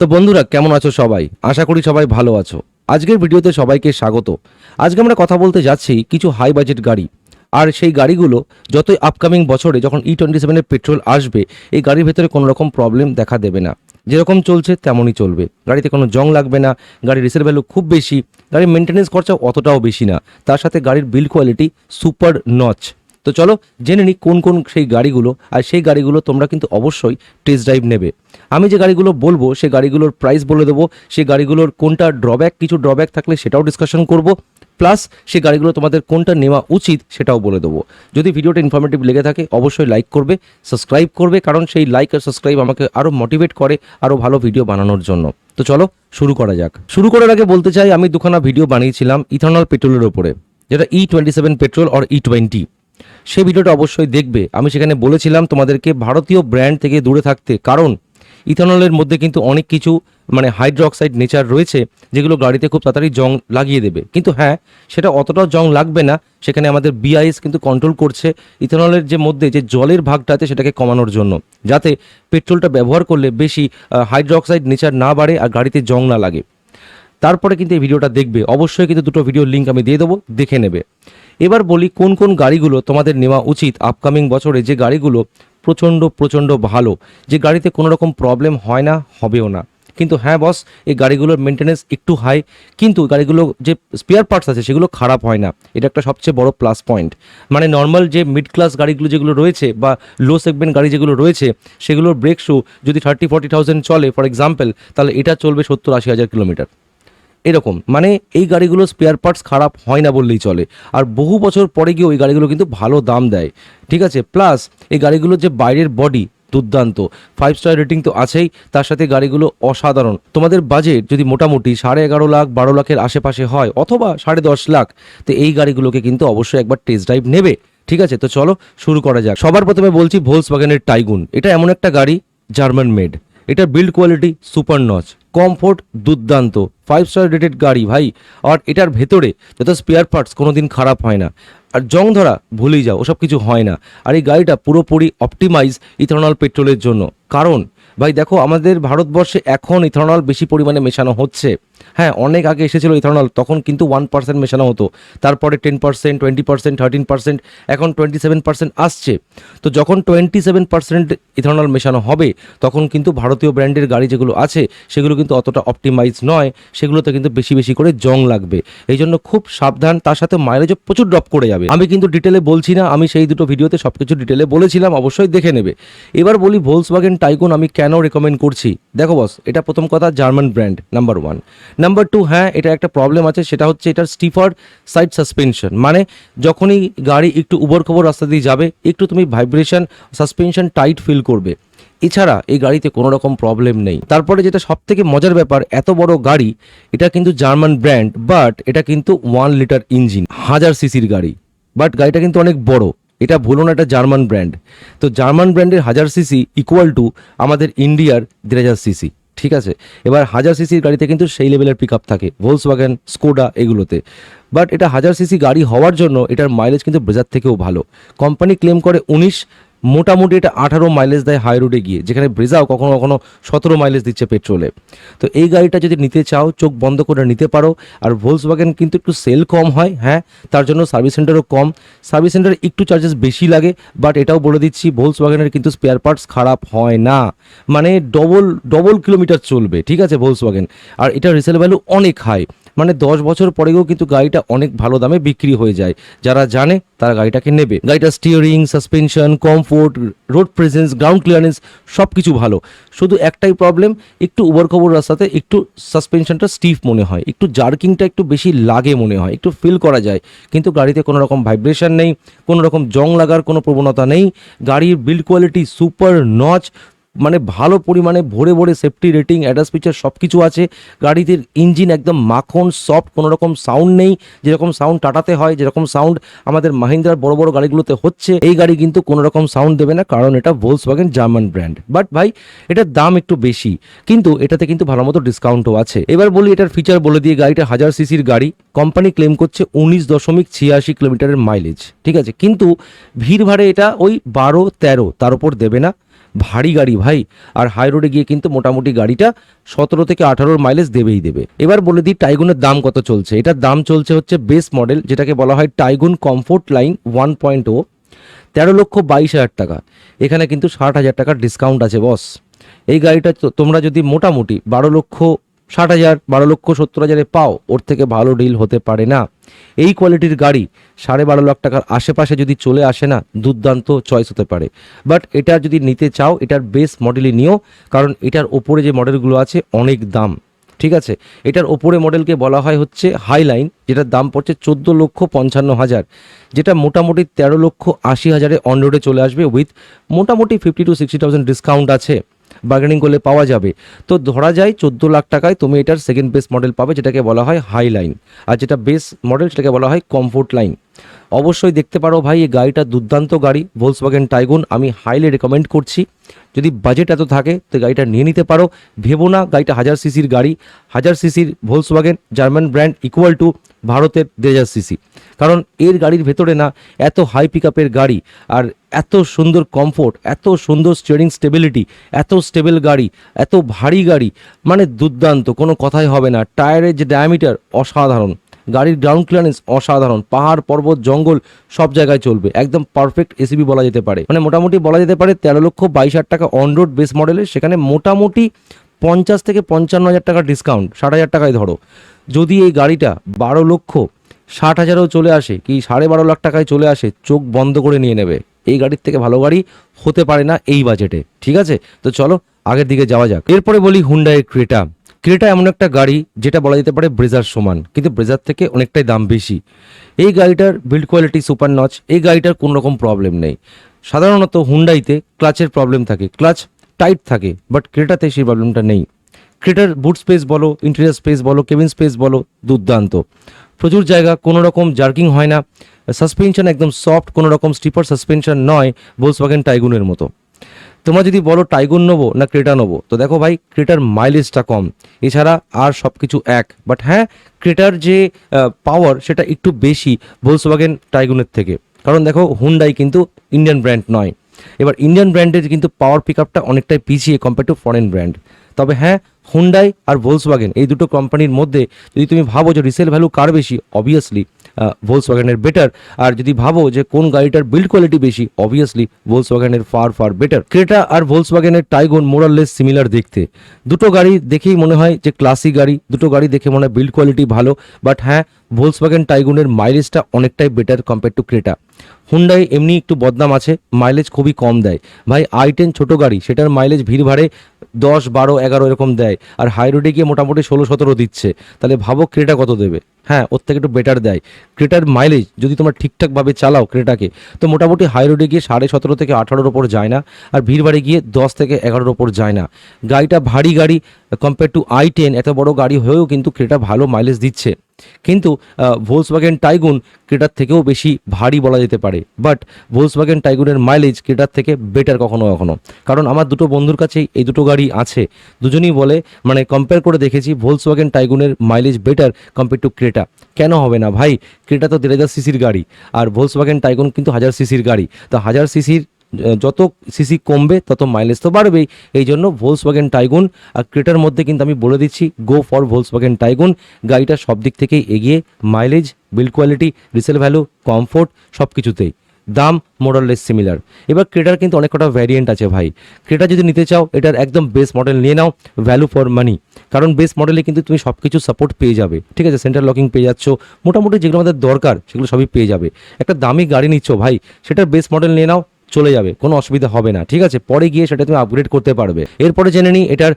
তো বন্ধুরা, কেমন আছো সবাই? আশা করি সবাই ভালো আছো। আজকের ভিডিওতে সবাইকে স্বাগত। আজকে আমরা কথা বলতে যাচ্ছি কিছু হাই বাজেট গাড়ি। আর সেই গাড়িগুলো যতই আপকামিং বছরে যখন ই টোয়েন্টি সেভেনের পেট্রোল আসবে, এই গাড়ির ভেতরে কোনো রকম প্রবলেম দেখা দেবে না। যেরকম চলছে, তেমনই চলবে। গাড়িতে কোনো জং লাগবে না, গাড়ির রিসেল ভ্যালু খুব বেশি, গাড়ির মেনটেন্যান্স খরচা অতটাও বেশি না। তার সাথে গাড়ির বিল কোয়ালিটি সুপার নচ তো চলো জেনে নিই কোন কোন সেই গাড়িগুলো, আর সেই গাড়িগুলো তোমরা কিন্তু অবশ্যই টেস্ট ড্রাইভ নেবে। আমি যে গাড়িগুলো বলব সেই গাড়িগুলোর প্রাইস বলে দেবো সেই গাড়িগুলোর কোনটা ড্রব্যাক কিছু ড্রব্যাক থাকলে সেটাও ডিসকাশন করব প্লাস সেই গাড়িগুলো তোমাদের কোনটা নেওয়া উচিত সেটাও বলে দেবো। যদি ভিডিওটা ইনফরমেটিভ লেগে থাকে, অবশ্যই লাইক করবে সাবস্ক্রাইব করবে, কারণ সেই লাইক আর সাবস্ক্রাইব আমাকে আরও মোটিভেট করে আরও ভালো ভিডিও বানানোর জন্য। তো চলো শুরু করা যাক। শুরু করার আগে বলতে চাই, আমি দুখানা ভিডিও বানিয়েছিলাম ইথানল পেট্রোলের ওপরে যেটা ই টোয়েন্টি সেভেন পেট্রোল আর ই টোয়েন্টি সেই ভিডিওটা অবশ্যই দেখবে। আমি সেখানে বলেছিলাম তোমাদেরকে ভারতীয় ব্র্যান্ড থেকে দূরে থাকতে। কারণ ইথানলের মধ্যে কিন্তু অনেক কিছু মানে হাইড্রোক্সাইড নেচার রয়েছে, যেগুলো গাড়িতে খুব তাড়াতাড়ি জং লাগিয়ে দেবে। কিন্তু হ্যাঁ সেটা অতটাও জং লাগবে না। সেখানে আমাদের বিআইএস কিন্তু কন্ট্রোল করছে ইথানলের যে মধ্যে যে জলের ভাগটা আছে সেটাকে কমানোর জন্য। যাতে পেট্রোলটা ব্যবহার করলে বেশি হাইড্রোক্সাইড নেচার না বাড়ে আর গাড়িতে জং না লাগে। তারপরে কিন্তু এই ভিডিওটা দেখবে। অবশ্যই কিন্তু দুটো ভিডিওর লিঙ্ক আমি দিয়ে দেবো, দেখে নেবে। এবার বলি কোন কোন গাড়িগুলো তোমাদের নেওয়া উচিত আপকামিং বছরে। যে গাড়িগুলো প্রচণ্ড প্রচণ্ড ভালো, যে গাড়িতে কোনো রকম প্রবলেম হয় না, হবেও না। কিন্তু হ্যাঁ বস এই গাড়িগুলোর মেনটেনেন্স একটু হাই কিন্তু গাড়িগুলো যে স্পেয়ার পার্টস আছে সেগুলো খারাপ হয় না। এটা একটা সবচেয়ে বড় প্লাস পয়েন্ট মানে নর্মাল যে মিড ক্লাস গাড়িগুলো যেগুলো রয়েছে বা লো সেগমেন্ট গাড়ি যেগুলো রয়েছে, সেগুলোর ব্রেক শু যদি থার্টি ফর্টি থাউজেন্ড চলে ফর এক্সাম্পল তাহলে এটা চলবে সত্তর, আশি হাজার কিলোমিটার এরকম। মানে এই গাড়িগুলো স্পেয়ার পার্টস খারাপ হয় না বললেই চলে। আর বহু বছর পরে গিয়ে ওই গাড়িগুলো কিন্তু ভালো দাম দেয়। ঠিক আছে? প্লাস এই গাড়িগুলোর যে বাইরের বডি দুর্দান্ত। ফাইভ স্টার রেটিং তো আছেই। তার সাথে গাড়িগুলো অসাধারণ। তোমাদের বাজেট যদি মোটামুটি সাড়ে এগারো লাখ, বারো লাখের আশেপাশে হয়, অথবা সাড়ে দশ লাখ, তো এই গাড়িগুলোকে কিন্তু অবশ্যই একবার টেস্ট ড্রাইভ নেবে। ঠিক আছে? তো চলো, শুরু করা যাক। সবার প্রথমে বলছি ভোলস বাগানের টাইগুন এটা এমন একটা গাড়ি জার্মান মেড এটার build quality super notch comfort দুর্দান্ত। ফাইভ স্টার রেটেড গাড়ি ভাই। আর এটার ভেতরে যত স্পেয়ার পার্টস কোনো দিন খারাপ হয় না। আর জং ধরা, ভুলেই যাও, ওসব কিছু হয় না। আর এই গাড়িটা পুরোপুরি অপটিমাইজ ইথানল পেট্রোলের জন্য। কারণ, ভাই দেখো, আমাদের ভারতবর্ষে এখন ইথানল বেশি পরিমাণে মেশানো হচ্ছে। হ্যাঁ অনেক আগে এসেছিল ইথানল, তখন কিন্তু ওয়ান পার্সেন্ট মেশানো হতো। তারপরে ten percent twenty percent thirteen percent এখন টোয়েন্টি সেভেন পার্সেন্ট আসছে। তো যখন টোয়েন্টি সেভেন পার্সেন্ট ইথানল মেশানো হবে, তখন কিন্তু ভারতীয় ব্র্যান্ডের গাড়ি যেগুলো আছে, সেগুলো কিন্তু অতটা অপটিমাইজ নয়, সেগুলোতে কিন্তু বেশি বেশি করে জং লাগবে। এই জন্য খুব সাবধান, তার সাথে মাইলেজও প্রচুর ড্রপ করে যাবে। আমি কিন্তু ডিটেলে বলছি না, আমি সেই দুটো ভিডিওতে সব কিছু ডিটেলে বলেছিলাম, অবশ্যই দেখে নেবে। এবার বলি ভোলসওয়াগেন টাইকুন আমি কেন রেকমেন্ড করছি? দেখো বস এটা প্রথম কথা German brand number one number two হ্যাঁ এটা একটা প্রবলেম আছে, সেটা হচ্ছে এটার স্টিফার সাইড সাসপেনশন মানে যখনই গাড়ি একটু উবর খবর রাস্তা দিয়ে যাবে, একটু তুমি ভাইব্রেশন সাসপেনশন টাইট ফিল করবে। এছাড়া এই গাড়িতে কোনো রকম প্রবলেম নেই। তারপরে যেটা সব থেকে মজার ব্যাপার, এত বড় গাড়ি, এটা কিন্তু জার্মান ব্র্যান্ড বাট এটা কিন্তু ওয়ান লিটার ইঞ্জিন হাজার সিসির গাড়ি। বাট গাড়িটা কিন্তু অনেক বড়, এটা ভুলো না, এটা জার্মান ব্র্যান্ড তো জার্মান ব্র্যান্ডের হাজার সিসি ইকুয়াল টু আমাদের ইন্ডিয়ার দেড় হাজার সিসি ঠিক আছে। এবার হাজার সিসির গাড়িতে কিন্তু সেই লেভেলের পিক আপ থাকে। ভোলস ওয়াগেন স্কোডা এগুলোতে। বাট এটা হাজার সিসি গাড়ি হওয়ার জন্য এটার মাইলেজ কিন্তু ব্রেজার থেকেও ভালো। কোম্পানি ক্লেম করে উনিশ মোটামুটি এটা আঠারো মাইলেজ দেয় হাই রোডে গিয়ে, যেখানে ব্রেজাও কখনো কখনো সতেরো মাইলেজ দিচ্ছে পেট্রোলে তো এই গাড়িটা যদি নিতে চাও, চোখ বন্ধ করে নিতে পারো। আর ভোলস ওয়াগন কিন্তু একটু সেল কম হয় হ্যাঁ তার জন্য সার্ভিস সেন্টারও কম। সার্ভিস সেন্টারে একটু চার্জেস বেশি লাগে বাট এটাও বলে দিচ্ছি ভোলস ওয়াগনের কিন্তু স্পেয়ার পার্টস খারাপ হয় না। মানে ডবল ডবল কিলোমিটার চলবে, ঠিক আছে ভোলস ওয়াগন আর এটা রিসেল ভ্যালু অনেক হাই মানে দশ বছর পরেও কিন্তু গাড়িটা অনেক ভালো দামে বিক্রি হয়ে যায়। যারা জানে তারা গাড়িটাকে নেবে। গাড়িটা steering suspension comfort road presence ground clearance সব কিছু ভালো। শুধু একটাই প্রবলেম একটু উবর খবর রাস্তাতে একটু সাসপেনশনটা স্টিফ মনে হয়, একটু জার্কিংটা একটু বেশি লাগে মনে হয়, একটু ফিল করা যায়। কিন্তু গাড়িতে কোনো রকম ভাইব্রেশন নেই, কোনো রকম জং লাগার কোনো প্রবণতা নেই। গাড়ির বিল্ড কোয়ালিটি সুপার নচ মানে ভালো পরিমাণে ভরে ভরে সেফটি রেটিং অ্যাডাস ফিচার সব কিছু আছে। গাড়িতে ইঞ্জিন একদম মাখন সফট কোনো রকম সাউন্ড নেই। যেরকম সাউন্ড টাটাতে হয়, যেরকম সাউন্ড আমাদের মাহিন্দ্রার বড় বড় গাড়িগুলোতে হচ্ছে, এই গাড়ি কিন্তু কোনো রকম সাউন্ড দেবে না, কারণ এটা Volkswagen German brand but ভাই, এটার দাম একটু বেশি, কিন্তু এটাতে কিন্তু ভালো মতো ডিসকাউন্টও আছে। এবার বলি এটার ফিচার বলে দিয়ে গাড়িটা হাজার সিসির গাড়ি। কোম্পানি ক্লেম করছে উনিশ দশমিক ছিয়াশি কিলোমিটারের মাইলেজ ঠিক আছে? কিন্তু ভিড় ভাড়ে এটা ওই বারো তেরো, তার উপর দেবে না। ভারী গাড়ি ভাই। আর হাই রোডে গিয়ে কিন্তু মোটামুটি গাড়িটা সতেরো থেকে আঠারোর মাইলেজ দেবেই দেবে। এবার বলে দিই টাইগুনের দাম কত চলছে? এটার দাম চলছে হচ্ছে বেস মডেল যেটাকে বলা হয় Taigun comfort line one point ও তেরো লক্ষ বাইশ হাজার টাকা। এখানে কিন্তু ষাট হাজার টাকার ডিসকাউন্ট আছে বস এই গাড়িটা তোমরা যদি মোটামুটি বারো লক্ষ ষাট হাজার, বারো লক্ষ, সত্তর হাজারে পাও। ওর থেকে ভালো ডিল হতে পারে না। এই কোয়ালিটির গাড়ি সাড়ে বারো লাখ টাকার আশেপাশে যদি চলে আসে না, দুর্দান্ত চয়েস হতে পারে। বাট এটা যদি নিতে চাও, এটার বেস মডেলই নিও, কারণ এটার ওপরে যে মডেলগুলো আছে, অনেক দাম। ঠিক আছে? এটার ওপরে মডেলকে বলা হয় হচ্ছে হাই লাইন যেটার দাম পড়ছে চোদ্দ লক্ষ পঞ্চান্ন হাজার। যেটা মোটামুটি তেরো লক্ষ আশি হাজারে অন রোডে চলে আসবে উইথ মোটামুটি fifty two sixty thousand discount আছে। বার্গেনিং করলে পাওয়া যাবে। তো ধরা যায় চোদ্দ লাখ টাকায় তুমি এটার সেকেন্ড বেস্ট মডেল পাবে, যেটাকে বলা হয় হাই লাইন আর যেটা বেস্ট মডেল সেটাকে বলা হয় কমফোর্ট লাইন অবশ্যই দেখতে পারো ভাই, এই গাড়িটা দুর্দান্ত গাড়ি ভোলসওয়াগেন টাইগুন আমি হাইলি রেকমেন্ড করছি। যদি বাজেট এত থাকে, তো গাড়িটা নিয়ে নিতে পারো। ভেবো না, গাড়িটা হাজার সিসির গাড়ি। হাজার সিসির Volkswagen German brand equal to ভারতের দেড় হাজার সিসি কারণ এর গাড়ির ভেতরে না, এত হাই পিকআপের গাড়ি, আর এত সুন্দর কমফোর্ট এত সুন্দর স্টিয়ারিং স্টেবিলিটি এত স্টেবল গাড়ি, এত ভারী গাড়ি মানে দুর্দান্ত, কোনো কথাই হবে না। টায়ারের যে ডায়ামিটার অসাধারণ। গাড়ির গ্রাউন্ড ক্লিয়ারেন্স অসাধারণ। পাহাড়, পর্বত, জঙ্গল সব জায়গায় চলবে। একদম পারফেক্ট এসিবি বলা যেতে পারে। মানে মোটামুটি বলা যেতে পারে তেরো লক্ষ বাইশ হাজার টাকা অন রোড বেস মডেলের সেখানে মোটামুটি পঞ্চাশ থেকে পঞ্চান্ন হাজার টাকা ডিসকাউন্ট ষাট হাজার টাকায় ধরো। যদি এই গাড়িটা বারো লক্ষ ষাট হাজারেও চলে আসে, কি সাড়ে বারো লাখ টাকায় চলে আসে, চোখ বন্ধ করে নিয়ে নেবে। এই গাড়ির থেকে ভালো গাড়ি হতে পারে না এই বাজেটে ঠিক আছে? তো চলো, আগের দিকে যাওয়া যাক। এরপরে বলি হুন্ডাই ক্রেটা ক্রেটা এমন একটা গাড়ি, যেটা বলা যেতে পারে ব্রেজার সমান, কিন্তু ব্রেজার থেকে অনেকটাই দাম বেশি। এই গাড়িটার বিল্ড কোয়ালিটি সুপার নচ এই গাড়িটার কোনো রকম প্রবলেম নেই। সাধারণত হুন্ডাইতে ক্লাচের প্রবলেম থাকে ক্লাচ টাইট থাকে বাট ক্রেটাতে সেই প্রবলেমটা নেই। ক্রেটার বুট স্পেস বলো ইন্টেরিয়ার স্পেস বলো কেবিন স্পেস বলো, দুর্দান্ত। প্রচুর জায়গা, কোনো রকম জার্কিং হয় না। সাসপেনশন একদম সফট কোনো রকম স্টিপার সাসপেনশন নয় ভোলসওয়াগেন টাইগুনের মতো। তোমরা যদি বলো টাইগুন নেব না ক্রেটা নেব, তো দেখো ভাই, ক্রেটার মাইলেজটা কম। এছাড়া আর সব কিছু এক। বাট হ্যাঁ ক্রেটার যে পাওয়ার সেটা একটু বেশি ভোলসওয়াগেন টাইগুনের থেকে। কারণ দেখো হুন্ডাই কিন্তু ইন্ডিয়ান ব্র্যান্ড নয়। এবার ইন্ডিয়ান ব্র্যান্ডের কিন্তু পাওয়ার পিক আপটা অনেকটাই পিছিয়ে কম্পেয়ার টু ফরেন ব্র্যান্ড তবে হ্যাঁ হুন্ডাই আর ভোলসওয়াগেন এই দুটো কোম্পানির মধ্যে যদি তুমি ভাবো যে রিসেল ভ্যালু কার বেশি অবভিয়াসলি ভোলসওয়াগেনের বেটার আর যদি ভাবো যে কোন গাড়িটার বিল্ড কোয়ালিটি বেশি অবভিয়াসলি ভোলস ওয়াগানের ফার ফার বেটার ক্রেটা আর ভোলসওয়াগেনের Taigun more or less similar দেখতে। দুটো গাড়ি দেখেই মনে হয় যে ক্লাসিক গাড়ি, দুটো গাড়ি দেখে মনে হয় বিল্ড কোয়ালিটি ভালো বাট হ্যাঁ ভোলসওয়াগেন টাইগুনের মাইলেজটা অনেকটাই better compare to Creta Hyundai এমনি একটু বদনাম আছে মাইলেজ খুবই কম দেয়। ভাই আই টেন ছোটো গাড়ি, সেটার মাইলেজ ভিড় ভাড়ে দশ, বারো, এগারো এরকম দেয়। আর হাই রোডে গিয়ে মোটামুটি ষোলো, সতেরো দিচ্ছে। তাহলে ভাবো ক্রেটা কত দেবে? হ্যাঁ ওর থেকে একটু বেটার দেয়। ক্রেটার মাইলেজ যদি তোমরা ঠিকঠাকভাবে চালাও ক্রেটাকে তো মোটামুটি হাই রোডে গিয়ে সাড়ে সতেরো থেকে আঠারোর ওপর যায় না। আর ভিড় বাড়ি গিয়ে দশ থেকে এগারোর ওপর যায় না। গাড়িটা ভারী গাড়ি কম্পেয়ার টু আই টেন এত বড় গাড়ি হয়েও কিন্তু ক্রেটা ভালো মাইলেজ দিচ্ছে। কিন্তু ভোলসওয়াগেন টাইগুন ক্রেটার থেকেও বেশি ভারী বলা যেতে পারে। বাট ভোলসওয়াগেন টাইগুনের মাইলেজ ক্রেটার থেকে বেটার কখনো কখনো। কারণ আমার দুটো বন্ধুর কাছেই এই দুটো গাড়ি আছে। দুজনেই বলে মানে কম্পেয়ার করে দেখেছি Volkswagen টাইগুনের mileage better compare to Creta কেন হবে না ভাই? ক্রেটা তো দেড় হাজার সিসির গাড়ি, আর ভোলসওয়াগেন টাইগুন কিন্তু হাজার সিসির গাড়ি। তো হাজার সিসির যত সিসি কমবে, তত মাইলেজ তো বাড়বেই। এই জন্য ভোলসওয়াগেন টাইগুন আর ক্রেটার মধ্যে কিন্তু আমি বলে দিচ্ছি গো ফর ভোলসওয়াগেন টাইগুন গাড়িটা সব দিক থেকেই এগিয়ে mileage build quality resale value comfort সব কিছুতেই দাম মোরাললেস সিমিলার এবার ক্রেটার কিন্তু অনেক কটা ভ্যারিয়েন্ট আছে ভাই। ক্রেটা যদি নিতে চাও, এটার একদম বেস্ট মডেল নিয়ে নাও ভ্যালু ফর মানি কারণ বেস্ট মডেলে কিন্তু তুমি সব কিছু সাপোর্ট পেয়ে যাবে। ঠিক আছে সেন্টার লকিং পেয়ে যাচ্ছ। মোটামুটি যেগুলো আমাদের দরকার, সেগুলো সবই পেয়ে যাবে। একটা দামি গাড়ি নিচ্ছ ভাই, সেটার বেস্ট মডেল নিয়ে নাও চলে যাবে, কোনো অসুবিধা হবে না। ঠিক আছে, পরে গিয়ে সেটা তুমি আপগ্রেড করতে পারবে। এরপরে জেনে নিই এটার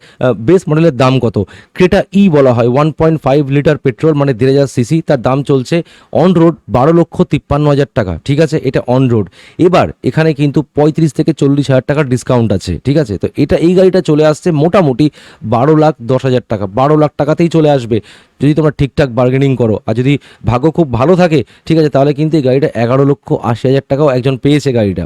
বেস মডেলের দাম কত। ক্রেটা ই বলা হয় one point five litre petrol মানে দেড় হাজার সিসি তার দাম চলছে অন রোড বারো লক্ষ তিপ্পান্ন হাজার টাকা। ঠিক আছে, এটা অন রোড এবার, এখানে কিন্তু পঁয়ত্রিশ থেকে চল্লিশ হাজার টাকার ডিসকাউন্ট আছে। ঠিক আছে, তো এটা, এই গাড়িটা চলে আসছে মোটামুটি বারো লাখ দশ হাজার টাকা। বারো লাখ টাকাতেই চলে আসবে। যদি তোমরা ঠিকঠাক বার্গেনিং করো, আর যদি ভাগ্য খুব ভালো থাকে, ঠিক আছে, তাহলে কিন্তু এই গাড়িটা এগারো লক্ষ আশি হাজার টাকাও একজন পেয়েছে গাড়িটা।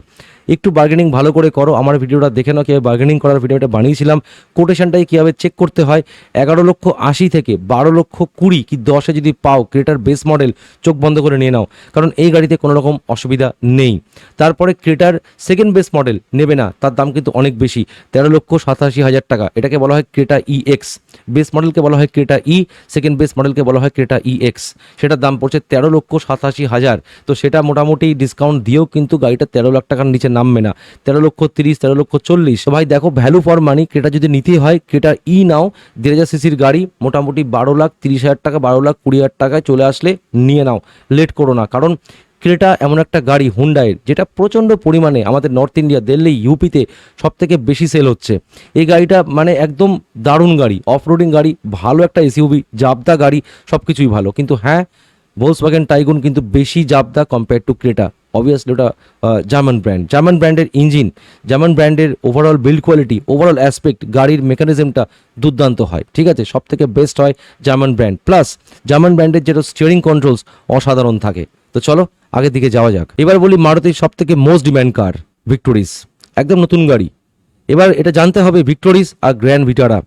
একটু বার্গেনিং ভালো করে করো। আমার ভিডিওটা দেখে নাও কীভাবে বার্গেনিং করার ভিডিওটা বানিয়েছিলাম। কোটেশনটাই কীভাবে চেক করতে হয়? এগারো লক্ষ আশি থেকে বারো লক্ষ কুড়ি কি দশে যদি পাও ক্রেটার বেস মডেল চোখ বন্ধ করে নিয়ে নাও। কারণ এই গাড়িতে কোনো রকম অসুবিধা নেই। তারপরে ক্রেটার সেকেন্ড বেস মডেল নেবে না, তার দাম কিন্তু অনেক বেশি। তেরো লক্ষ সাতাশি হাজার টাকা। এটাকে বলা হয় ক্রেটা ই এক্স বেস মডেলকে বলা হয় ক্রেটা ই সেকেন্ড বেস মডেলকে বলা হয় ক্রেটা ই এক্স সেটার দাম পড়ছে তেরো লক্ষ সাতাশি হাজার। তো সেটা মোটামুটি ডিসকাউন্ট দিয়েও কিন্তু গাড়িটা তেরো লাখ টাকার নিচে নামবে না। তেরো লক্ষ তিরিশ, তেরো লক্ষ চল্লিশ। তো ভাই দেখো ভ্যালু ফর মানি ক্রেটা যদি নিতে হয় ক্রেটা ই নাও, দেড় হাজার সিসির গাড়ি, মোটামুটি বারো লাখ, তিরিশ হাজার টাকা, বারো লাখ, কুড়ি হাজার টাকায় চলে আসলে নিয়ে নাও। লেট করো না। কারণ ক্রেটা এমন একটা গাড়ি হুন্ডাইয়ের যেটা প্রচণ্ড পরিমাণে আমাদের নর্থ ইন্ডিয়া দিল্লি ইউপিতে সব থেকে বেশি সেল হচ্ছে। এই গাড়িটা মানে একদম দারুণ গাড়ি অফ রোডিং গাড়ি, ভালো একটা এসইউবি জাবদা গাড়ি সব কিছুই ভালো। কিন্তু হ্যাঁ ভোলসওয়াগেন টাইগুন কিন্তু বেশি জাবদা কম্পেয়ার টু ক্রেটা অবভিয়াসলি ওটা জার্মান ব্র্যান্ড জার্মান ব্র্যান্ডের ইঞ্জিন জার্মান ব্র্যান্ডের overall build quality overall aspect গাড়ির মেকানিজমটা দুর্দান্ত হয়। ঠিক আছে? সব থেকে বেস্ট হয় জার্মান ব্র্যান্ড প্লাস জার্মান ব্র্যান্ডের যেটা স্টিয়ারিং কন্ট্রোলস অসাধারণ থাকে। তো চলো, আগের দিকে যাওয়া যাক। এবার বলি মারুতির সব থেকে মোস্ট ডিম্যান্ড কার ভিক্টোরিস একদম নতুন গাড়ি। এবার এটা জানতে হবে ভিক্টোরিস আর গ্র্যান্ড ভিটারা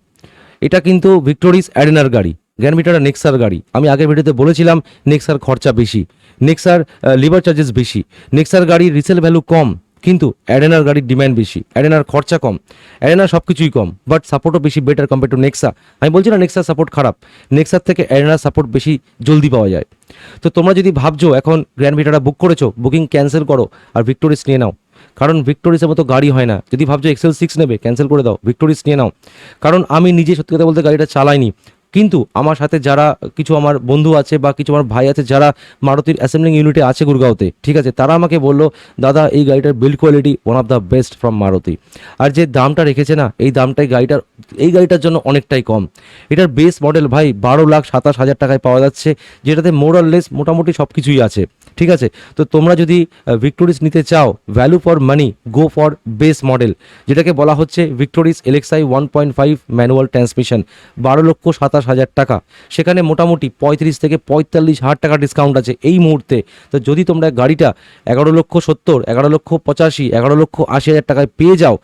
এটা কিন্তু ভিক্টোরিস অ্যাডেনার গাড়ি গ্র্যান্ড ভিটারা নেক্সার গাড়ি। আমি আগের ভিডিওতে বলেছিলাম নেক্সার খরচা বেশি। নেক্সার লিভার চার্জেস বেশি। নেক্সার গাড়ির রিসেল ভ্যালু কম, কিন্তু অ্যাডেনার গাড়ির ডিমান্ড বেশি। অ্যাডেনার খরচা কম। অ্যারেনার সব কিছুই কম বাট সাপোর্টও বেশি বেটার কম্পেয়ার টু নেক্সা আমি বলছি না নেক্সার সাপোর্ট খারাপ। নেক্সার থেকে অ্যাডেনার সাপোর্ট বেশি জলদি পাওয়া যায়। তো তোমরা যদি ভাবছ, এখন গ্র্যান্ড ভিটারা বুক করেছ বুকিং ক্যান্সেল করো আর ভিক্টোরিস নিয়ে নাও। কারণ ভিক্টোরিসের মতো গাড়ি হয় না। যদি ভাবছ এক্সেল সিক্স নেবে ক্যান্সেল করে দাও। ভিক্টোরিস নিয়ে নাও। কারণ আমি নিজে সত্যি কথা বলতে গাড়িটা চালাইনি। কিন্তু আমার সাথে যারা কিছু আমার বন্ধু আছে বা কিছু আমার ভাই আছে যারা মারুতির অ্যাসেম্বলিং ইউনিটে আছে গুরগাঁওতে, ঠিক আছে, তারা আমাকে বলল, দাদা, এই গাড়িটার build quality one of the best from Maruti. আর যে দামটা রেখেছে না, এই দামটাই গাড়িটার, এই গাড়িটার জন্য অনেকটাই কম। এটার বেস মডেল ভাই বারো লাখ সাতাশ হাজার টাকায় পাওয়া যাচ্ছে, যেটাতে মোরাললেস মোটামুটি সব কিছুই আছে, ঠিক আছে? তো তোমরা যদি ভিক্টোরিস নিতে চাও value for money go for base model যেটাকে বলা হচ্ছে Victoris LXI one point five manual transmission বারো লক্ষ সাতাশ হাজার টাকা। সেখানে মোটামুটি পঁয়ত্রিশ থেকে পঁয়তাল্লিশ হাজার টাকা ডিসকাউন্ট আছে এই মুহূর্তে। তো যদি তোমরা গাড়িটা এগারো লক্ষ সত্তর, এগারো লক্ষ পঁচাশি, এগারো লক্ষ আশি হাজার টাকায় পেয়ে যাও,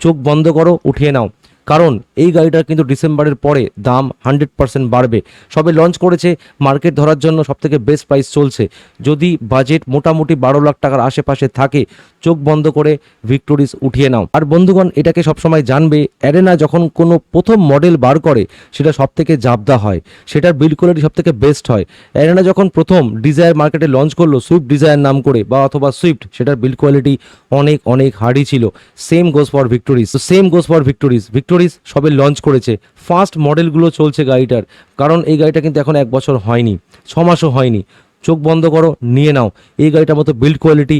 চোখ বন্ধ করো, উঠিয়ে নাও। কারণ এই গাড়িটার কিন্তু ডিসেম্বরের পরে দাম হান্ড্রেড পার্সেন্ট বাড়বে। সবে লঞ্চ করেছে, মার্কেট ধরার জন্য সবথেকে বেস্ট প্রাইস চলছে। যদি বাজেট মোটামুটি বারো লাখ টাকার আশেপাশে থাকে, চোখ বন্ধ করে ভিক্টোরিস উঠিয়ে নাও। আর বন্ধুগণ, এটাকে সবসময় জানবে, অ্যারেনা যখন কোনো প্রথম মডেল বার করে, সেটা সব থেকে জাবদা হয়। সেটার বিল্ড কোয়ালিটি সব থেকে বেস্ট হয়। অ্যারেনা যখন প্রথম ডিজায়ার মার্কেটে লঞ্চ করল সুইফট ডিজায়ার নাম করে, বা অথবা সুইফট সেটার বিল্ড কোয়ালিটি অনেক অনেক হার্ডই ছিল। Same goes for Victoris same goes for Victoris Victoris সবে লঞ্চ করেছে। ফার্স্ট মডেলগুলো চলছে গাড়িটার। কারণ এই গাড়িটা কিন্তু এখন এক বছর হয়নি, ছ মাসও হয়নি। চোখ বন্ধ করো, নিয়ে নাও। এই গাড়িটার মতো বিল্ড কোয়ালিটি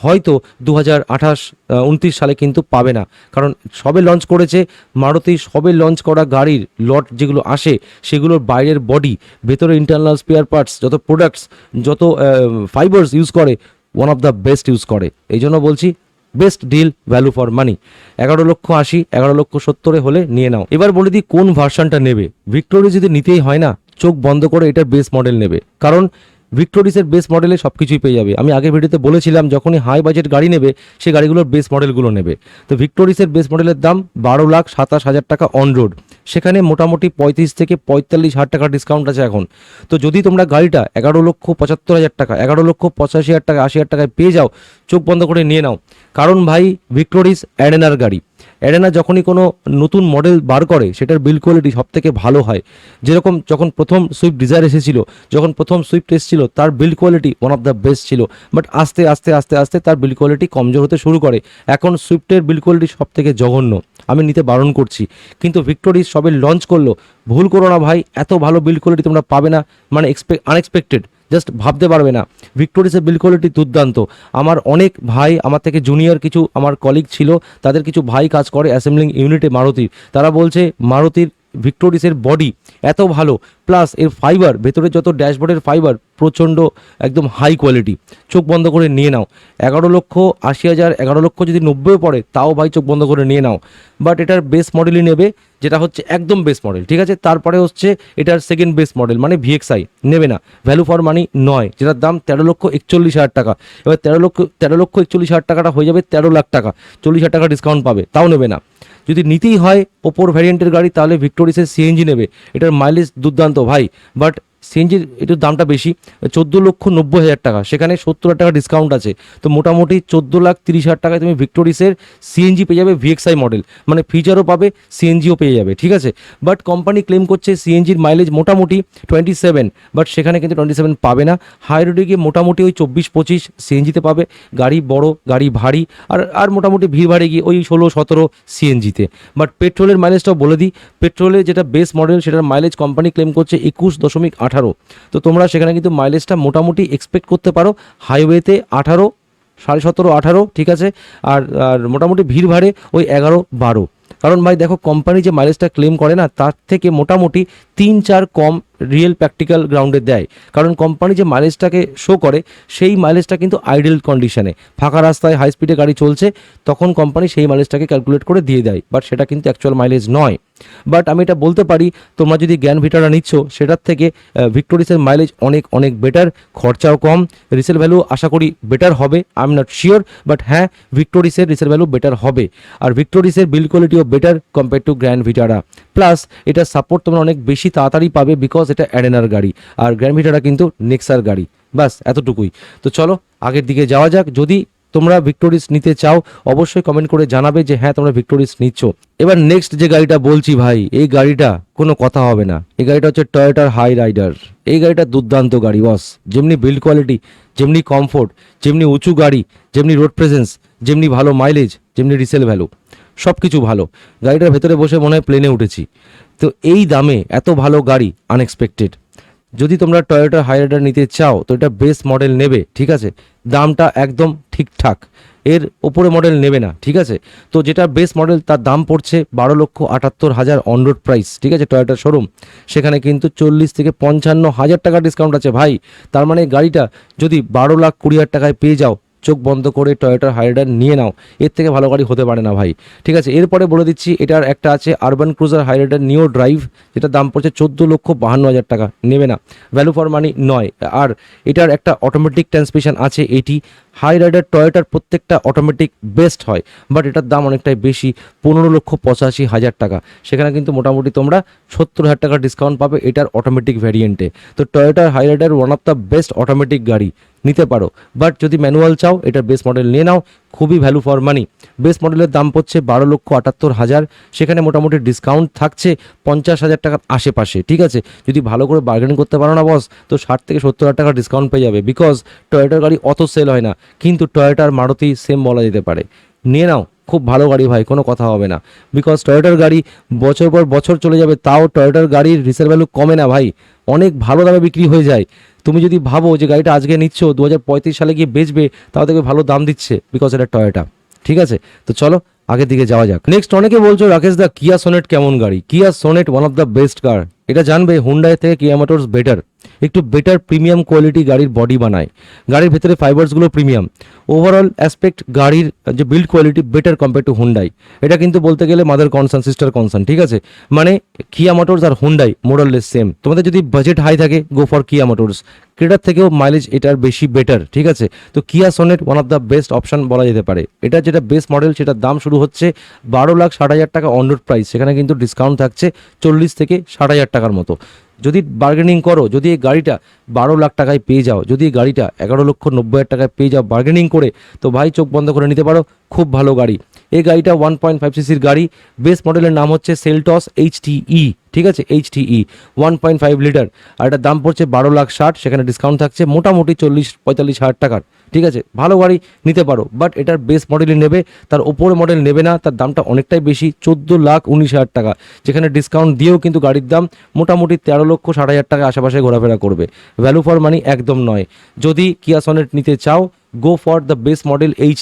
হয়তো দু হাজার আঠাশ উনত্রিশ সালে কিন্তু পাবে না। কারণ সবে লঞ্চ করেছে, মারুতি সবে লঞ্চ করা গাড়ির লট যেগুলো আসে, সেগুলোর বাইরের বডি ভেতরে ইন্টারনাল স্পেয়ার পার্টস যত প্রোডাক্টস যত ফাইবার্স ইউজ করে one of the best use করে। এই জন্য বলছি best deal value for money. এগারো লক্ষ আশি, এগারো লক্ষ সত্তরে হলে নিয়ে নাও। এবার বলে দিই কোন ভার্সনটা নেবে। ভিক্টোরি যদি নিতেই হয় না, চোখ বন্ধ করে এটা বেস্ট মডেল নেবে। কারণ ভিক্টোরিসের বেস মডেলে সব কিছুই পেয়ে যাবে। আমি আগের ভিডিওতে বলেছিলাম, যখনই হাই বাজেট গাড়ি নেবে, সে গাড়িগুলোর বেস মডেলগুলো নেবে। তো ভিক্টোরিসের বেস মডেলের দাম বারো লাখ সাতাশ হাজার টাকা অন রোড সেখানে মোটামুটি পঁয়ত্রিশ থেকে পঁয়তাল্লিশ হাজার টাকা ডিসকাউন্ট আছে এখন। তো যদি তোমরা গাড়িটা এগারো লক্ষ পঁচাত্তর হাজার টাকা, এগারো লক্ষ পঁচাশি হাজার টাকা, আশি হাজার টাকায় পেয়ে যাও, চোখ বন্ধ করে নিয়ে নাও। কারণ ভাই ভিক্টোরিস অ্যাডেনার গাড়ি। অ্যারেনা যখনই কোনো নতুন মডেল বার করে, সেটার বিল্ড কোয়ালিটি সব থেকে ভালো হয়। যেরকম যখন প্রথম সুইফট ডিজায়ার এসেছিল, যখন প্রথম সুইফট এসেছিল, তার build quality one of the best ছিল। বাট আস্তে আস্তে আস্তে আস্তে তার বিল্ড কোয়ালিটি কমজোর হতে শুরু করে। এখন সুইফটের বিল্ড কোয়ালিটি সব থেকে জঘন্য। আমি নিতে বারণ করছি। কিন্তু ভিক্টোরিস সবে লঞ্চ করল। ভুল করো না ভাই, এত ভালো বিল্ড কোয়ালিটি তোমরা পাবে না। মানে এক্সপেক্ট আনএক্সপেক্টেড জাস্ট ভাবতে পারবে না। ভিক্টোরিসের বিল কোয়ালিটি দুর্দান্ত। আমার অনেক ভাই, আমার থেকে জুনিয়র কিছু আমার কলিগ ছিল, তাদের কিছু ভাই কাজ করে অ্যাসেম্বলিং ইউনিটে মারুতি। তারা বলছে, মারুতির ভিক্টোরিসের বডি এত ভালো প্লাস এর ফাইবার ভেতরে যত ড্যাশবোর্ডের ফাইবার প্রচণ্ড একদম হাই কোয়ালিটি চোখ বন্ধ করে নিয়ে নাও। এগারো লক্ষ আশি হাজার এগারো লক্ষ যদি নব্বই পড়ে, তাও ভাই চোখ বন্ধ করে নিয়ে নাও। বাট এটার বেস মডেলই নেবে, যেটা হচ্ছে একদম বেস মডেল ঠিক আছে? তারপরে হচ্ছে এটার সেকেন্ড বেস মডেল মানে ভিএক্সআই নেবে না। ভ্যালু ফর মানি নয়, যেটার দাম তেরো লক্ষ একচল্লিশ হাজার টাকা। এবার তেরো লক্ষ তেরো লক্ষ একচল্লিশ হাজার টাকাটা হয়ে যাবে তেরো লাখ টাকা। চল্লিশ হাজার টাকা ডিসকাউন্ট পাবে, তাও নেবে না। যদি নিতেই হয় ওপোর ভ্যারিয়েন্টের গাড়ি, তাহলে ভিক্টোরিসের সিএনজি নেবে। এটার মাইলেজ দুর্দান্ত ভাই। বাট সিএনজির একটু দামটা বেশি, চোদ্দ লক্ষ নব্বই হাজার টাকা, সেখানে সত্তর হাজার টাকা ডিসকাউন্ট আছে। তো মোটামুটি চোদ্দ লাখ তিরিশ হাজার টাকায় তুমি ভিক্টোরিসের সিএনজি পেয়ে যাবে ভিএক্সআই মডেল মানে ফিচারও পাবে সিএনজিও পেয়ে যাবে, ঠিক আছে? বাট কোম্পানি ক্লেম করছে সিএনজির মাইলেজ মোটামুটি টোয়েন্টি সেভেন বাট সেখানে কিন্তু টোয়েন্টি সেভেন পাবে না। হাই রোডে গিয়ে মোটামুটি ওই চব্বিশ পঁচিশ সিএনজিতে পাবে, গাড়ি বড়, গাড়ি ভারী, আর আর মোটামুটি ভিড় ভাড়ে গিয়ে ওই ষোলো, সতেরো সিএনজিতে বাট পেট্রোলের মাইলেজটাও বলে দিই পেট্রোলের যেটা বেস মডেল সেটার মাইলেজ কোম্পানি ক্লেম করছে একুশ দশমিক আঠারো। তো তোমরা সেখানে কিন্তু মাইলেজটা মোটামুটি এক্সপেক্ট করতে পারো। হাইওয়েতে আঠারো, সাড়ে সতেরো, আঠারো, ঠিক আছে? আর আর মোটামুটি ভিড় ভাড়ে ওই এগারো, বারো। কারণ ভাই দেখো কোম্পানি যে মাইলেজটা ক্লেম করে না, তার থেকে মোটামুটি তিন, চার কম রিয়েল প্র্যাকটিক্যাল গ্রাউন্ডে দেয়। কারণ কোম্পানি যে মাইলেজটাকে শো করে, সেই মাইলেজটা কিন্তু আইডেল কন্ডিশনে ফাঁকা রাস্তায় হাই স্পিডে গাড়ি চলছে, তখন কোম্পানি সেই মাইলেজটাকে ক্যালকুলেট করে দিয়ে দেয়। বাট সেটা কিন্তু অ্যাকচুয়াল মাইলেজ নয়। বাট আমি এটা বলতে পারি, তোমরা যদি জ্ঞান ভিটারা নিচ্ছ, সেটার থেকে ভিক্টোরিসের মাইলেজ অনেক অনেক বেটার খরচাও কম রিসেল ভ্যালু আশা করি বেটার হবে I am not sure but হ্যাঁ ভিক্টোরিসের রিসেল ভ্যালু বেটার হবে, আর ভিক্টোরিসের বিল কোয়ালিটিও better compare to Grand Vitara. Plus এটা সাপোর্ট তোমরা অনেক বেশি তাড়াতাড়ি পাবে বিকজ এটা অ্যাডেনার গাড়ি, আর গ্র্যান্ড ভিটারা কিন্তু নেক্সার গাড়ি বাস এতটুকুই। তো চলো, আগের দিকে যাওয়া যাক, যদি তোমরা ভিক্টোরিস নিতে চাও, অবশ্যই কমেন্ট করে জানাবে যে হ্যাঁ তোমরা ভিক্টোরিস নিচ্ছ। এবার নেক্সট যে গাড়িটা বলছি ভাই, এই গাড়িটা কোনো কথা হবে না। এই গাড়িটা হচ্ছে টয়োটার হাই রাইডার এই গাড়িটা দুর্দান্ত গাড়ি বস যেমনি বিল্ড কোয়ালিটি যেমনি কমফোর্ট যেমনি উঁচু গাড়ি, যেমনি রোড প্রেজেন্স যেমনি ভালো মাইলেজ যেমনি রিসেল ভ্যালু সব কিছু ভালো। গাড়িটার ভেতরে বসে মনে হয় প্লেনে উঠেছি। তো এই দামে এত ভালো গাড়ি আনএক্সপেক্টেড যদি তোমরা টয়োটা হাইরাইডার নিতে চাও, তো এটা বেস্ট মডেল নেবে, ঠিক আছে? দামটা একদম ঠিকঠাক। এর ওপরে মডেল নেবে না, ঠিক আছে? তো যেটা বেস্ট মডেল তার দাম পড়ছে বারো লক্ষ আটাত্তর হাজার অনরোড প্রাইস ঠিক আছে টয়োটার শোরুম সেখানে কিন্তু চল্লিশ থেকে পঞ্চান্ন হাজার টাকা ডিসকাউন্ট আছে ভাই। তার মানে গাড়িটা যদি বারো লাখ কুড়ি হাজার টাকায় পেয়ে যাও চোখ বন্ধ করে টয়োটার হাইরাইডার নিয়ে নাও। এর থেকে ভালো গাড়ি হতে পারে না ভাই। ঠিক আছে, এরপরে বলে দিচ্ছি, এটার একটা আছে আরবান ক্রুজার হাইরাইডার নিও ড্রাইভ যেটা দাম পড়ছে চোদ্দ লক্ষ বাহান্ন হাজার টাকা। নেবে না। ভ্যালু ফর মানি নয়। আর এটার একটা অটোমেটিক ট্রান্সমিশন আছে এটি। হাই রাইডার টয়োটার প্রত্যেকটা অটোমেটিক বেস্ট হয় বাট এটার দাম অনেকটাই বেশি, পনেরো লক্ষ পঁচাশি হাজার টাকা। সেখানে কিন্তু মোটামুটি তোমরা সত্তর হাজার টাকা ডিসকাউন্ট পাবে এটার অটোমেটিক ভ্যারিয়েন্টে তো টয়োটার Hyryder one of the best automatic গাড়ি। নিতে পারো। বাট যদি ম্যানুয়াল চাও এটার বেস মডেল নিয়ে নাও। খুবই ভ্যালু ফর মানি বেস মডেলের দাম পড়ছে বারো লক্ষ আটাত্তর হাজার। সেখানে মোটামুটি ডিসকাউন্ট থাকছে পঞ্চাশ হাজার টাকার আশেপাশে, ঠিক আছে? যদি ভালো করে বার্গেনিং করতে পারো না বস তো ষাট থেকে সত্তর হাজার টাকা ডিসকাউন্ট পেয়ে যাবে। বিকজ টয়োটার গাড়ি অত সেল হয় না। কিন্তু টয়োটার মারুতি সেম বলা যেতে পারে। নিয়ে নাও। খুব ভালো গাড়ি ভাই, কোনো কথা হবে না। বিকজ টয়োটার গাড়ি বছর পর বছর চলে যাবে, তাও টয়োটার গাড়ির রিসেল ভ্যালু কমে না ভাই। অনেক ভালো দামে বিক্রি হয়ে যায়। তুমি যদি ভাবো যে গাড়িটা আজকে নিচ্ছ দু হাজার পঁয়ত্রিশ সালে গিয়ে বেচবে, তাও দেখবে ভালো দাম দিচ্ছে বিকজ এটা টয়োটা ঠিক আছে? তো চলো, আগের দিকে যাওয়া যাক। নেক্সট অনেকে বলছো, রাকেশ দা কিয়া সোনেট কেমন গাড়ি? Kia Sonet one of the best car এটা জানবে হুন্ডাই থেকে কিয়া মোটরস বেটার একটু বেটার প্রিমিয়াম কোয়ালিটি গাড়ির বডি বানায়। গাড়ির ভেতরে ফাইবার্সগুলো প্রিমিয়াম ওভারঅল অ্যাসপেক্ট গাড়ির যে build quality better compare to Hyundai এটা কিন্তু বলতে গেলে মাদার কনসার্ন সিস্টার কনসার্ন ঠিক আছে? মানে Kia Motors R Hyundai more or less same তোমাদের যদি বাজেট হাই থাকে গো ফর কিয়া মোটরস ক্রেটার থেকেও মাইলেজ এটার বেশি বেটার ঠিক আছে? তো Kia Sonet one of the best option বলা যেতে পারে। এটা যেটা বেস্ট মডেল সেটার দাম শুরু হচ্ছে বারো লাখ ষাট হাজার টাকা অন রোড প্রাইস সেখানে কিন্তু ডিসকাউন্ট থাকছে চল্লিশ থেকে ষাট হাজার টাকার মতো। যদি বার্গেনিং করো, যদি এই গাড়িটা বারো লাখ টাকায় পেয়ে যাও, যদি এই গাড়িটা এগারো লক্ষ নব্বই হাজার টাকায় পেয়ে যাও বার্গেনিং করে, তো ভাই চোখ বন্ধ করে নিতে পারো, খুব ভালো গাড়ি। এই গাড়িটা ওয়ান পয়েন্ট ফাইভ সিসির গাড়ি বেস মডেলের নাম হচ্ছে সেলটস এইচ ই ঠিক আছে? H E one point five litre আর এটার দাম পড়ছে বারো লাখ ষাট, সেখানে ডিসকাউন্ট থাকছে, মোটামুটি চল্লিশ পঁয়তাল্লিশ হাজার টাকার। ঠিক আছে, ভালো গাড়ি নিতে পারো বাট এটার বেস মডেলই নেবে, তার ওপরে মডেল নেবে না, তার দামটা অনেকটাই বেশি, চোদ্দ লাখ উনিশ হাজার টাকা, যেখানে ডিসকাউন্ট দিয়েও কিন্তু গাড়ির দাম মোটামুটি তেরো লক্ষ ষাট হাজার টাকা আশেপাশে ঘোরাফেরা করবে। ভ্যালু ফর মানি একদম নয়। যদি কিয়া সনেট নিতে চাও go for the best model H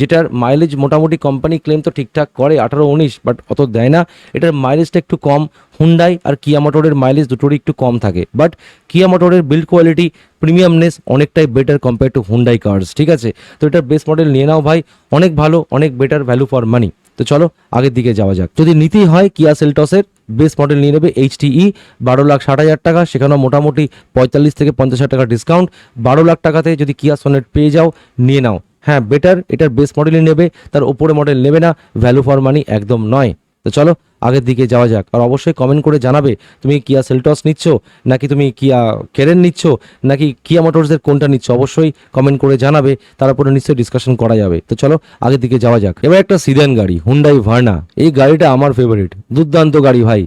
যেটার মাইলেজ মোটামুটি কোম্পানি ক্লেম তো ঠিকঠাক করে, আঠারো উনিশ বাট অত দেয় না। এটার মাইলেজটা একটু কম। হুন্ডাই আর কিয়া মোটরের মাইলেজ দুটোরই একটু কম থাকে। বাট কিয়া মোটরের বিল্ড কোয়ালিটি প্রিমিয়ামনেস অনেকটাই better compare to Hyundai cars ঠিক আছে? তো এটার বেস্ট মডেল নিয়ে নাও ভাই। অনেক ভালো, অনেক বেটার ভ্যালু ফর মানি তো চলো, আগের দিকে যাওয়া যাক। যদি নিতেই হয় কিয়া সেলটসের বেস মডেল নিয়ে নেবে এইচটিই বারো লাখ ষাট হাজার টাকা, সেখানেও মোটামুটি পঁয়তাল্লিশ থেকে পঞ্চাশ হাজার টাকা ডিসকাউন্ট বারো লাখ টাকাতে যদি কিয়া সনেট পেয়ে যাও, নিয়ে নাও। হ্যাঁ বেটার এটার বেস মডেলই নেবে, তার ওপরে মডেল নেবে না ভ্যালু ফর মানি একদম নয়। তো চলো, আগের দিকে যাওয়া যাক। আর অবশ্যই কমেন্ট করে জানাবে, তুমি কিয়া সেলটস নিচ্ছ, নাকি তুমি কিয়া কেরেন নিচ্ছ, নাকি কিয়া মোটরসের কোনটা নিচ্ছ? অবশ্যই কমেন্ট করে জানাবে, তার উপরে নিশ্চয়ই ডিসকাশন করা যাবে। তো চলো, আগের দিকে যাওয়া যাক। এবার একটা সিদান গাড়ি হুন্ডাই ভার্না এই গাড়িটা আমার ফেভারিট দুর্দান্ত গাড়ি ভাই।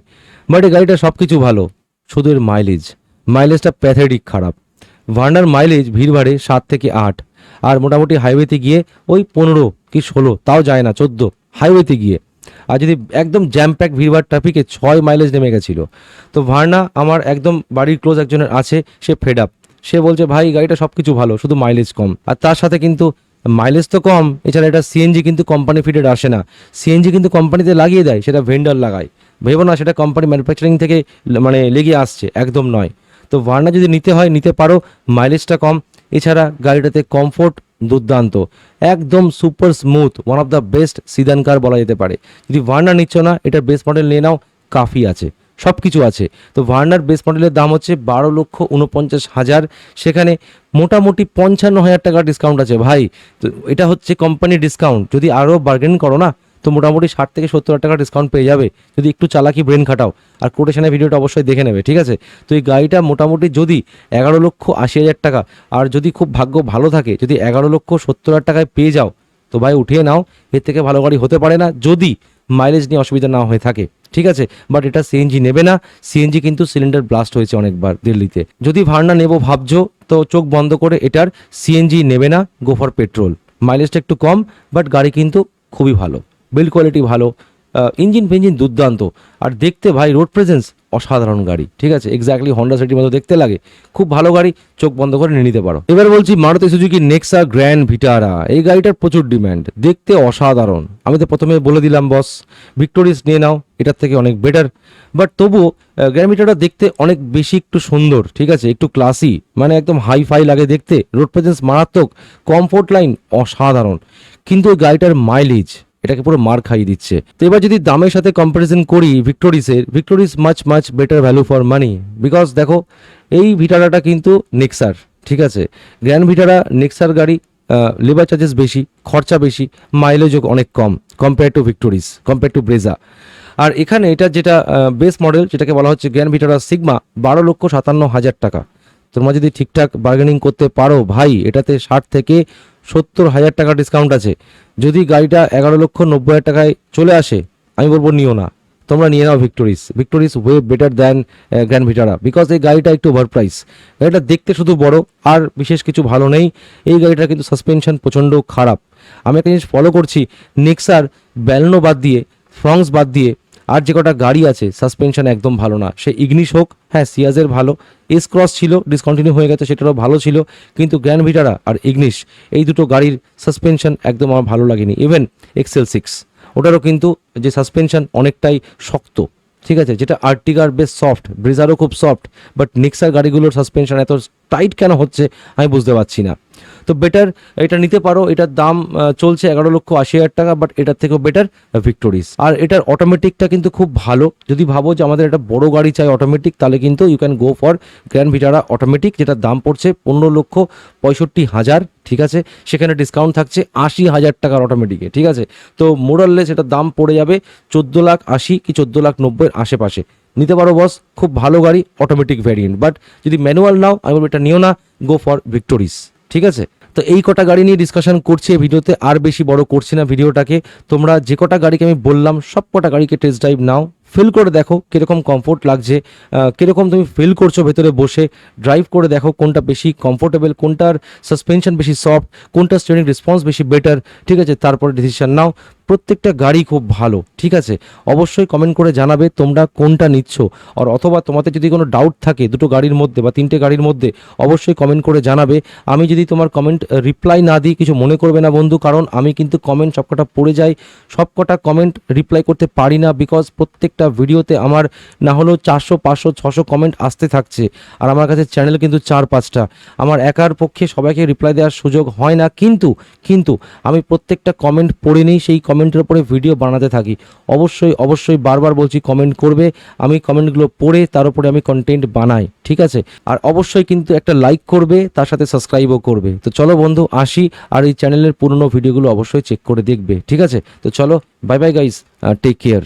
বাট এই গাড়িটা সব কিছু ভালো শুধু এর মাইলেজ মাইলেজটা প্যাথেটিক খারাপ। ভার্নার মাইলেজ ভিড় ভাড়ে সাত থেকে আট। আর মোটামুটি হাইওয়েতে গিয়ে ওই পনেরো কি ষোলো, তাও যায় না, চোদ্দ হাইওয়েতে গিয়ে। আর যদি একদম জ্যাম প্যাক ভিড়ভাড় ট্রাফিকে ছয় মাইলেজ নেমে গেছিল। তো ভার্না আমার একদম বাড়ির ক্লোজ একজনের আছে, সে ফেড আপ সে বলছে, ভাই, গাড়িটা সব কিছু ভালো, শুধু মাইলেজ কম। আর তার সাথে কিন্তু মাইলেজ তো কম, এছাড়া এটা সিএনজি কিন্তু কোম্পানি ফিটেড আসে না। সিএনজি কিন্তু কোম্পানিতে লাগিয়ে দেয়, সেটা ভেন্ডার লাগায়। ভেবো না, সেটা কোম্পানি ম্যানুফ্যাকচারিং থেকে মানে লেগে আসছে, একদম নয়। তো ভার্না যদি নিতে হয়, নিতে পারো মাইলেজটা কম। এছাড়া গাড়িটাতে কমফোর্ট দুর্দান্ত, একদম super smooth one of the best sedan car বলা যেতে পারে। যদি ভার্না নিচ্ছ না এটা বেস মডেল নিয়ে নাও, কাফি আছে সব কিছু আছে। তো ভার্নার বেস মডেলের দাম হচ্ছে বারো লক্ষ উনপঞ্চাশ হাজার, সেখানে মোটামুটি পঞ্চান্ন হাজার টাকা ডিসকাউন্ট আছে ভাই। তো এটা হচ্ছে কোম্পানি ডিসকাউন্ট যদি আরও বার্গেন করো না তো মোটামুটি ষাট থেকে সত্তর টাকা ডিসকাউন্ট পেয়ে যাবে। যদি একটু চালাকি ব্রেন খাটাও, আর কোটেশনের ভিডিওটা অবশ্যই দেখে নেবে, ঠিক আছে? তো এই গাড়িটা মোটামুটি যদি এগারো লক্ষ আশি হাজার টাকা, আর যদি খুব ভাগ্য ভালো থাকে, যদি এগারো লক্ষ সত্তর হাজার টাকায় পেয়ে যাও, তো ভাই উঠিয়ে নাও, এর থেকে ভালো গাড়ি হতে পারে না, যদি মাইলেজ নিয়ে অসুবিধা না হয়ে থাকে, ঠিক আছে? বাট এটা সিএনজি নেবে না। সিএনজি কিন্তু সিলিন্ডার ব্লাস্ট হয়েছে অনেকবার দিল্লিতে। যদি ভাড়না নেব ভাবছ, তো চোখ বন্ধ করে এটার সিএনজি নেবে না গো ফর পেট্রোল মাইলেজটা একটু কম বাট গাড়ি কিন্তু খুবই ভালো। বিল্ড কোয়ালিটি ভালো ইঞ্জিন ফেঞ্জিন দুর্দান্ত। আর দেখতে ভাই রোড প্রেজেন্স অসাধারণ গাড়ি, ঠিক আছে? এক্স্যাক্টলি হন্ডা সিটির মতো দেখতে লাগে। খুব ভালো গাড়ি, চোখ বন্ধ করে নিয়ে নিতে পারো। এবার বলছি Maruti Suzuki Nexa Grand Vitara এই গাড়িটার প্রচুর ডিম্যান্ড দেখতে অসাধারণ। আমি তো প্রথমে বলে দিলাম বস ভিক্টোরিয়াস নিয়ে নাও, এটার থেকে অনেক বেটার বাট তবুও গ্র্যান্ড ভিটারা দেখতে অনেক বেশি একটু সুন্দর, ঠিক আছে? একটু ক্লাসি মানে একদম হাই ফাই লাগে দেখতে। রোড প্রেজেন্স মারাত্মক কমফোর্ট লাইন অসাধারণ। কিন্তু ওই গাড়িটার মাইলেজ এটাকে পুরো মার খাইয়ে দিচ্ছে। তো এবার যদি দামের সাথে কম্পারিজন করি ভিক্টোরিসের Victoris much much better value for money because দেখো, এই ভিটারাটা কিন্তু নেক্সার ঠিক আছে? গ্র্যান্ড ভিটারা নেক্সার গাড়ি লেবার চার্জেস বেশি, খরচা বেশি মাইলেজও অনেক কম compare to Victoris compare to Brezza আর এখানে এটা যেটা বেস মডেল যেটাকে বলা হচ্ছে গ্র্যান্ড ভিটারা সিগমা বারো লক্ষ সাতান্ন হাজার টাকা। তোমরা যদি ঠিকঠাক বার্গেনিং করতে পারো, ভাই, এটাতে ষাট থেকে সত্তর হাজার টাকা ডিসকাউন্ট আছে। যদি গাড়িটা এগারো লক্ষ নব্বই হাজার টাকায় চলে আসে, আমি বলব নিও না। তোমরা নিয়ে নাও Victoris Victoris way better than Grand Vitara because এই গাড়িটা একটু ওভার প্রাইস গাড়িটা দেখতে শুধু বড়, আর বিশেষ কিছু ভালো নেই। এই গাড়িটার কিন্তু সাসপেনশন প্রচণ্ড খারাপ। আমি একটা জিনিস ফলো করছি নেক্সার ব্যালনো বাদ দিয়ে ফ্রংস বাদ দিয়ে আর যে কটা গাড়ি আছে সাসপেনশন একদম ভালো না। সে ইগনিশ হোক হ্যাঁ সিয়াজের ভালো। এস ক্রস ছিল ডিসকন্টিনিউ হয়ে গেছে, সেটারও ভালো ছিল। কিন্তু গ্র্যান্ড ভিটারা আর ইগনিশ এই দুটো গাড়ির সাসপেনশন একদম আমার ভালো লাগেনি। ইভেন এক্সেল সিক্স ওটারও কিন্তু যে সাসপেনশন অনেকটাই শক্ত, ঠিক আছে? যেটা আর্টিগার বেশ সফট ব্রিজারও খুব সফট বাট নেক্সার গাড়িগুলোর সাসপেনশন এত টাইট কেন হচ্ছে, আমি বুঝতে পারছি না। তো বেটার এটা নিতে পারো। এটার দাম চলছে এগারো লক্ষ আশি হাজার টাকা বাট এটার থেকেও বেটার ভিক্টোরিস আর এটার অটোমেটিকটা কিন্তু খুব ভালো। যদি ভাবো যে আমাদের একটা বড় গাড়ি চাই অটোমেটিক তাহলে কিন্তু you can go for Grand Vitara automatic যেটার দাম পড়ছে পনেরো লক্ষ পঁয়ষট্টি হাজার, ঠিক আছে? সেখানে ডিসকাউন্ট থাকছে আশি হাজার টাকার অটোমেটিকে ঠিক আছে? তো মোরাললেস সেটার দাম পড়ে যাবে চোদ্দ লাখ আশি কি চোদ্দ লাখ নব্বইয়ের আশেপাশে। নিতে পারো বস খুব ভালো গাড়ি অটোমেটিক ভ্যারিয়েন্ট বাট যদি ম্যানুয়াল নাও, আমি এটা নিও না গো ফর ভিক্টোরিস ঠিক আছে? তো এই কটা গাড়ি নিয়ে ডিসকাশন করছি এই ভিডিওতে, আর বেশি বড় করছি না ভিডিওটাকে। তোমরা যে কটা গাড়িকে আমি বললাম, সব কটা গাড়িকে টেস্ট ড্রাইভ নাও। ফিল করে দেখো কীরকম কমফোর্ট লাগছে কীরকম তুমি ফিল করছ ভেতরে বসে। ড্রাইভ করে দেখো কোনটা বেশি কমফোর্টেবল কোনটার সাসপেনশন বেশি সফট কোনটা স্টিয়ারিং রেসপন্স বেশি বেটার ঠিক আছে? তারপরে ডিসিশন নাও। প্রত্যেকটা গাড়ি খুব ভালো, ঠিক আছে? অবশ্যই কমেন্ট করে জানাবে তোমরা কোনটা নিচ্ছ। আর অথবা তোমাদের যদি কোনো ডাউট থাকে দুটো গাড়ির মধ্যে বা তিনটে গাড়ির মধ্যে, অবশ্যই কমেন্ট করে জানাবে। আমি যদি তোমার কমেন্ট রিপ্লাই না দিই, কিছু মনে করবে না বন্ধু, কারণ আমি কিন্তু কমেন্ট সবকটা পড়ে যাই। সবকটা কমেন্ট রিপ্লাই করতে পারি না বিকজ প্রত্যেকটা ভিডিওতে আমার না হলেও চারশো, পাঁচশো, ছশো কমেন্ট আসতে থাকছে। আর আমার কাছে চ্যানেল কিন্তু চার, পাঁচটা। আমার একার পক্ষে সবাইকে রিপ্লাই দেওয়ার সুযোগ হয় না। কিন্তু কিন্তু আমি প্রত্যেকটা কমেন্ট পড়ে নিই, সেই কমেন্টের উপরে ভিডিও বানাতে থাকি। অবশ্যই অবশ্যই বারবার বলছি, কমেন্ট করবে। আমি কমেন্টগুলো পড়ে তার উপরে আমি কন্টেন্ট বানাই, ঠিক আছে? আর অবশ্যই কিন্তু একটা লাইক করবে, তার সাথে সাবস্ক্রাইবও করবে। তো চলো বন্ধু, আসি, আর এই চ্যানেলের পুরনো ভিডিওগুলো অবশ্যই চেক করে দেখবে, ঠিক আছে? তো চলো bye bye guys take care